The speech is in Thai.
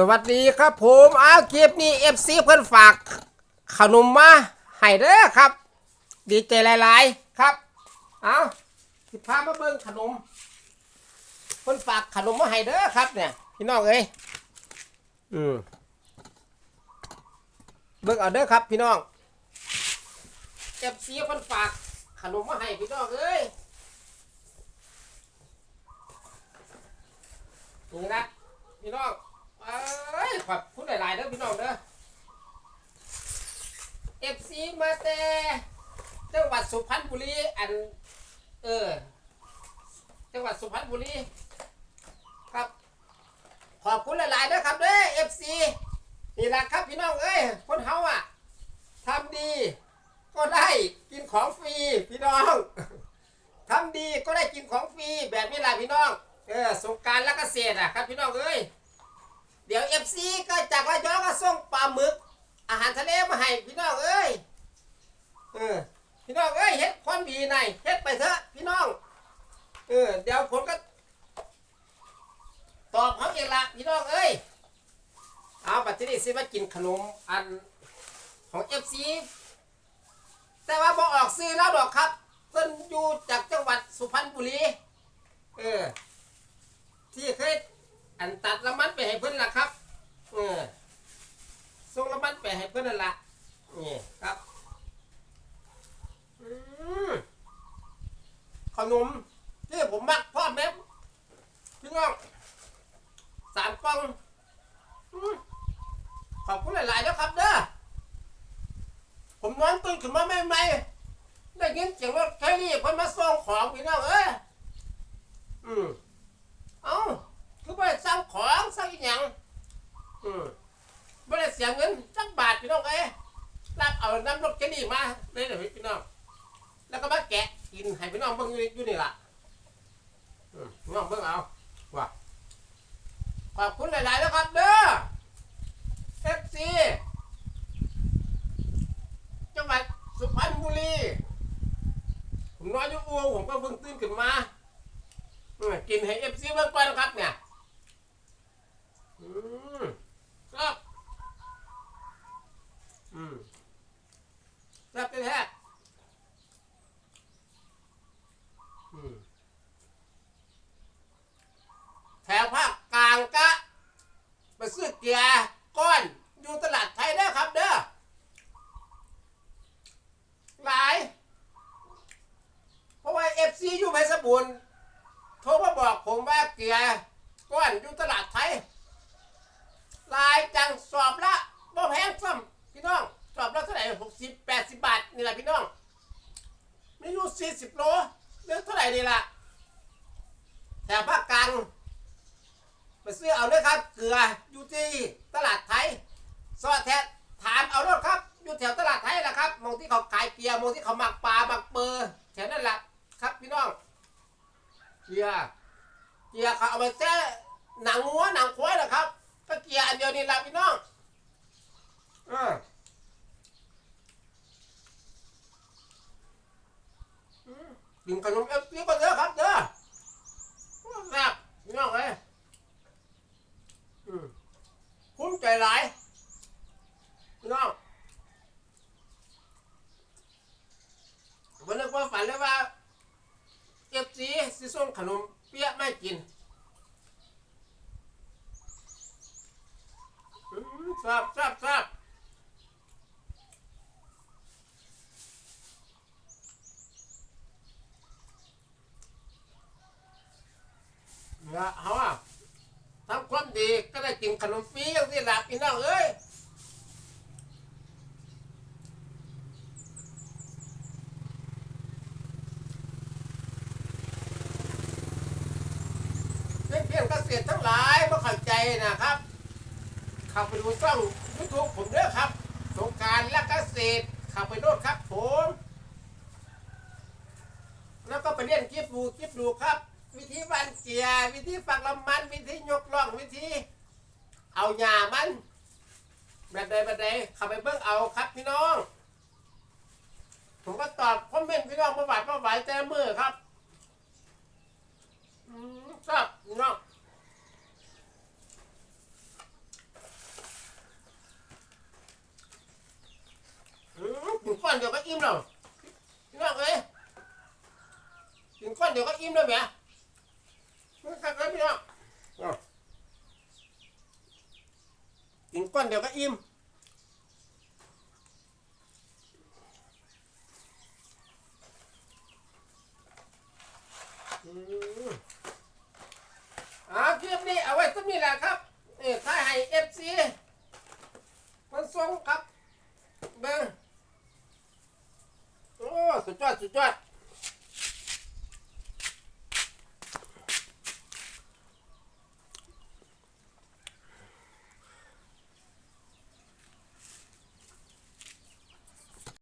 สวัสดีครับผมอ้าวคลิปนี้เอฟซีเพิ่อนฝาก ขนมมาให้เด้อครับ ดีใจหลาย ๆ ครับ เอาสิพามาเบิ่งขนมเพิ่อนฝากขนมมาให้เด้อครับ เนี่ยพี่น้องเอ้ยอืมเบิ่งเอาเด้อครับ พี่น้องเอฟซีเพิ่อนฝากขนมมาให้พี่น้องเอ้ยนี่นะพี่น้อง ขอบคุณหลายๆเด้อพี่น้องเด้อเอฟซีมาแต่จังหวัดสุพรรณบุรีอันเออจังหวัดสุพรรณบุรีครับ ขอบคุณหลายๆเด้อครับเด้อเอฟซีนี่แหละครับพี่น้องเอ้ยคนเฮาอะทำดี ก็ได้กินของฟรีพี่น้องทำดีก็ได้กินของฟรีแบบนี้แหละพี่น้องเออสงกรารและเกษตรอะครับพี่น้องเอ้ย เดี๋ยวเอฟซีก็จากระยองก็ส่งปลาหมึก อาหารทะเลมาให้พี่น้องเอ้ยเออพี่น้องเอ้ยเฮ็ดความดีในอยเฮ็ดไปเถอะพี่น้องเออเดี๋ยวผมก็ ตอบเขาเองละพี่น้องเอ้ยเอาปัจจุบันสิมากินขนมอันของเอฟซีแต่ว่าบอออกซื้อแล้วดอกครับเพิ่นอยู่จากจังหวัดสุพรรณบุรีเออที่เคยอันตัดละมันไปให้เพื่อนละครับ เออส่งละมันไปให้เพื่อนนั่นละนี่ครับ อืม ขนมที่ผมมักพ่อแม่พี่น้องสามกล่องอขอบคุณหลายๆนะครับเด้อผมนอนตื่นขึ้นมาใหม่ๆได้ยินเสียงรถแครี่คนมาส่งของพี่น้องเอ้ยอืมเอ้าคือไม่ได้สั่งของสั่งอหย่างอืมไม่ได้เสียเงินสักบาทพี่น้องเอ้ยรับเอาน้ำรถแค่นี้มาเลยเดี๋ยวพี่น้องแล้วก็มาแกะ กินให้พี่น้องเบิ่งอยู่นี่อยู่นี่ล่ะอืมพี่น้องเบิ่งเอาว่าขอบคุณหลายๆแล้วครับเด้อเอฟซีจังหวัดสุพรรณบุรีผมนอนอยู่อู่ผมก็เพิ่งตื่นขึ้นมาอืมกินให้เอฟซีเบิ่งก่อนะครับเนี่ยอืมครับอืมครับแท้ๆอืมแถวภาคกลางกะไปซื้อเกียร์ก้อนอยู่ตลาดไทยเด้อครับเด้อ หลาย เพราะว่าเอฟซีอยู่เพชร บูรณ์โทรมาบอกผมว่าเกียร์ก้อนอยู่ตลาดไทยลายจังสอบละบ่แพงซ้ำพี่น้องสอบละเท่าไหร่หกสิบแปดสิบบาทนี่แหละพี่น้องไม่รู้สี่สิบโลเรื่องเท่าไหร่นี่ล่ะแถวภาคกลางไปซื้อเอาเลยครับ เกลืออยู่ที่ตลาดไทยสอดแทะถามเอารถครับ อยู่แถวตลาดไทยแหละครับมองที่เขาขายเกียร์มองที่เขาหมักปลาหมักเปอร์แถวนั้นแหละครับพี่น้อง เกียร์เกียร์เขาเอามาแซ่หนังงัวหนังควายเหรอครับก็เกียร์อันเดียวนี่แหละพี่น้องอืมกินขนมเอฟซีก็เยอนเด้อแซ่บพี่น้องเลยอืมคุ้มใจหลายพี่น้องวันนี้ก็ฝันเลยว่า เอฟซี สิส่งขนมเปี๊ยะไม่กินทราบทราบทราบเนี่ยเขาอะทำความดีก็ได้กินขนมฟรีอย่างที่หลับพี่น้องเอ้ย เพื่อนเสือกษตรทั้งหลายไม่เข้าใจนะครับเข้าไปดูช่องยูทูบผมเด้อครับสงการและเกษตรเข้าไปโน้ตครับผม แล้วก็ไปเรียนคลิปดูคลิปดูครับ วิธีวันเกียร์วิธีฝักลำมันวิธียกล่องวิธี เอาหญ้ามันแบบใดแบบใดเข้าไปเบิ่งเอาครับพี่น้อง ผมก็ตอบคอมเมนต์พี่น้องประวัติประวัติแต่มือครับ อืมครับพี่น้อง เดียวก็อิ่มแล้วพี่น้องเอ้ยกินก้อนเดียวก็อิ่มแล้วแหมมันคักเลยพี่น้องเอากินก้อนเดียวก็อิ่มอืมอ่าคลิปนี้เอาไว้สักนี้แหละครับเอ้ถ่ายให้เอฟซีมันส่งครับเบิ้ง โอ้สุดยอดสุดยอด